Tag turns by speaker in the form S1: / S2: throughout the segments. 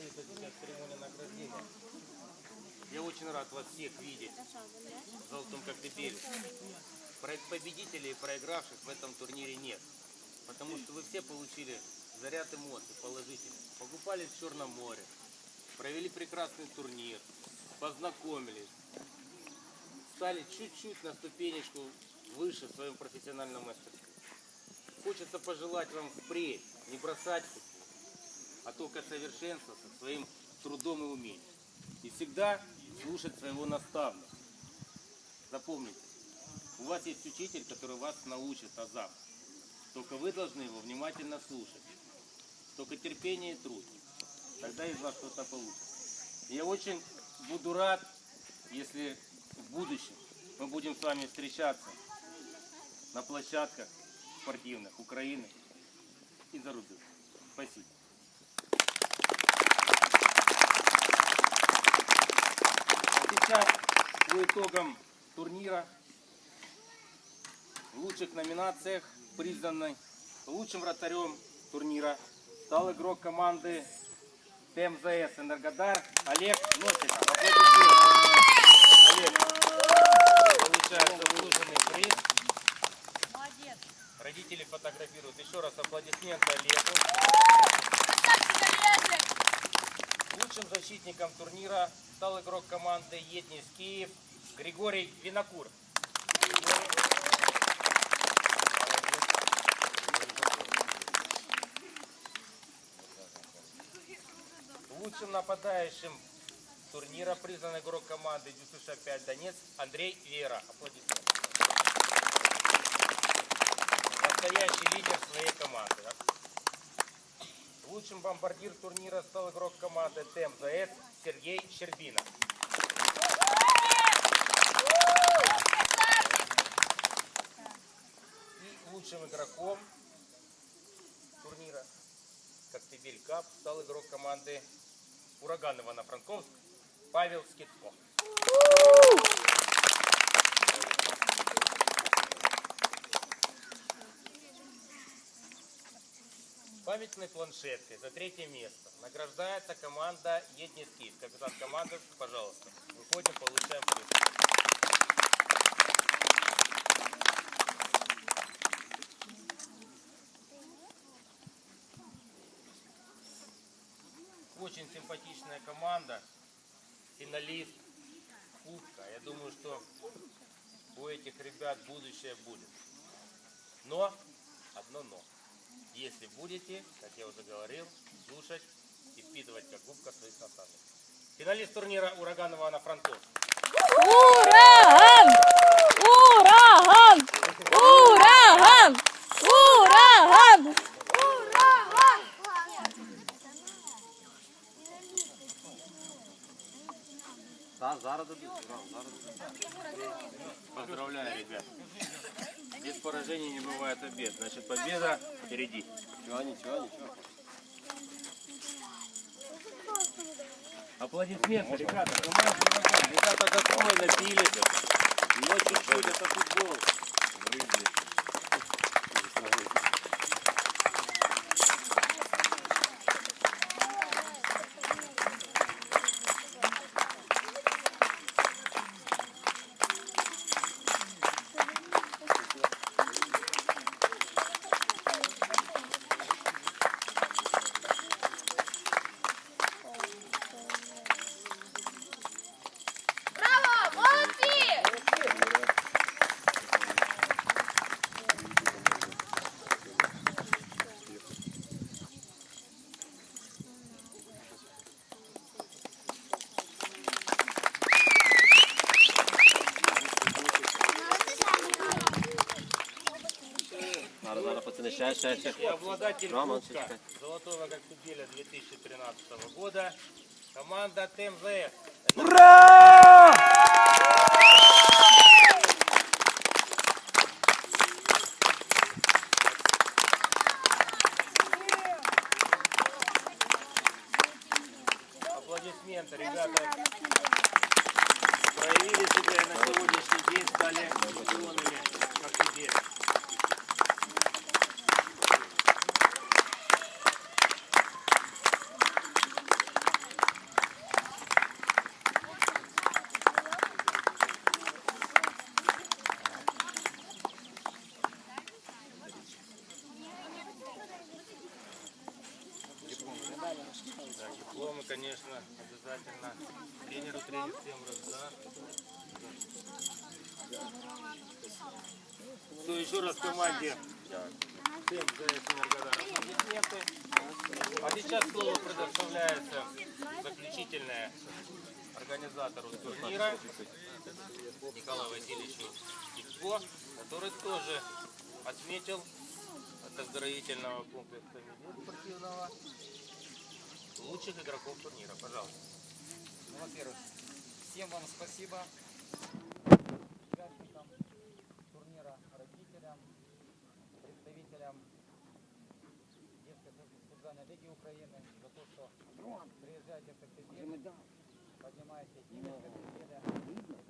S1: состоится сейчас церемония награждения. Я очень рад вас всех видеть в Золотом Коктебеле. Победителей и проигравших в этом турнире нет. Потому что вы все получили заряд эмоций положительных. Покупались в Черном море, провели прекрасный турнир, познакомились, стали чуть-чуть на ступенечку выше в своем профессиональном мастерстве. Хочется пожелать вам впредь не бросать а только совершенствоваться своим трудом и умением. И всегда слушать своего наставника. Запомните, у вас есть учитель, который вас научит азам. Только вы должны его внимательно слушать. Только терпение и труд. Тогда из вас что-то получится. Я очень буду рад, если в будущем мы будем с вами встречаться на площадках спортивных Украины и за рубежом. Спасибо. Сейчас по итогам турнира в лучших номинациях признанный лучшим вратарем турнира стал игрок команды ТМЗС Энергодар Олег Носиков. Олег получает заслуженный приз.
S2: Молодец.
S1: Родители фотографируют. Еще раз аплодисменты Олегу. Лучшим защитником турнира стал игрок команды Етнис Киев Григорий Винокур. Лучшим нападающим турнира признан игрок команды Дюсуша 5 Донец Андрей Вера. Аплодисменты. Настоящий лидер своей команды. Лучшим бомбардир турнира стал игрок команды ТМЗС Сергей Щербина. И лучшим игроком турнира Коктебель Кап стал игрок команды Ураган Ивано-Франковск Павел Скидко. Памятной планшеткой за третье место награждается команда Еднис. Капитан команды, пожалуйста. Выходим, получаем приз. Очень симпатичная команда. Финалист Кубка. Я думаю, что у этих ребят будущее будет. Но, одно но. Если будете, как я уже говорил, слушать и впитывать как губка своих наставников. Финалист турнира Ураган Ивана Франковск.
S2: Ураган! Ураган! Ураган! Ураган!
S1: Поздравляю, ребят. Без поражений не бывает обед. Значит, победа впереди.
S3: Ничего, ничего, ничего.
S1: Аплодисменты, ребята. Ребята готовы, напились. Но чуть-чуть, это футбол.
S2: Браво! Молодці!
S3: Зараз, ще, ще, ще.
S1: И обладатель
S3: Роман,
S1: Кубка. Золотого Коктебеля 2013 года команда ТМЗ. Аплодисменты, ребята. Проявили себя и на сегодняшний день стали чемпионами Коктебеля. Да, дипломы, конечно, обязательно. Тренеру тренер всем раздаст. Ну, еще раз команде. Всем за благодарность. Аплодисменты. А сейчас слово предоставляется заключительное организатору турнира Николаю Васильевичу Китко, который тоже отметил от оздоровительного комплекса спортивного лучших игроков турнира. Пожалуйста.
S4: Ну, во-первых, всем вам спасибо. Участникам турнира, родителям, представителям детской футбольной лиги Украины за то, что приезжаете в Коктебель, поднимаете имя Коктебеля,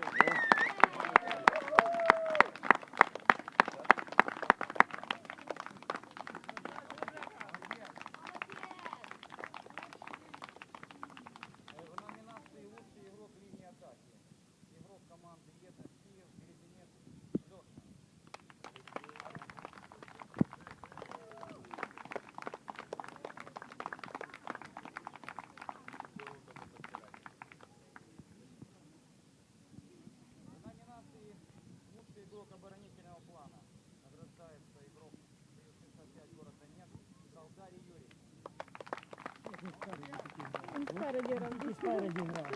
S5: Спереді грав.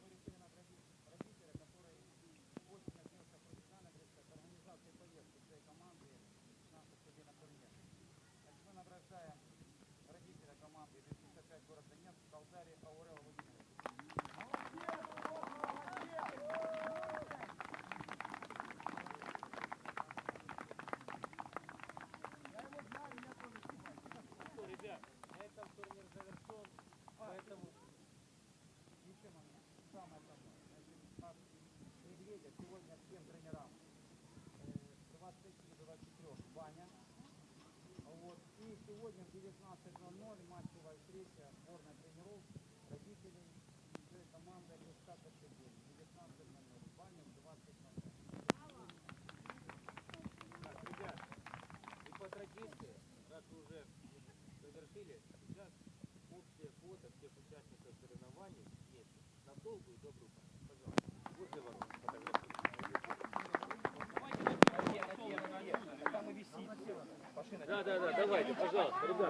S4: Мы решили наградить родителя, который очень отнесся профессионально говорит, к организации поездки своей команды на себе на турнир. Значит, мы награждаем родителя команды 265 город Донецк Калдари Аурела Владимирович. Ну, ребят, на этом турнир завершен, поэтому еще момент, самое основное. Значит, у нас Медведя сегодня всем тренерам э, с 20-23 баня. Вот. И сегодня в 19.00 матчевая встреча сборная тренеров, родителей, всей команды ЛСК Коктебель. 19.00. Баня в 20.00. Так, ребят, и по традиции, раз вы уже завершили, сейчас общее фото всех участников соревнований вместе на долгую и добрую. Пожалуйста. Возле ворот фотографии.
S1: Да, да, да, давайте, пожалуйста, ребят.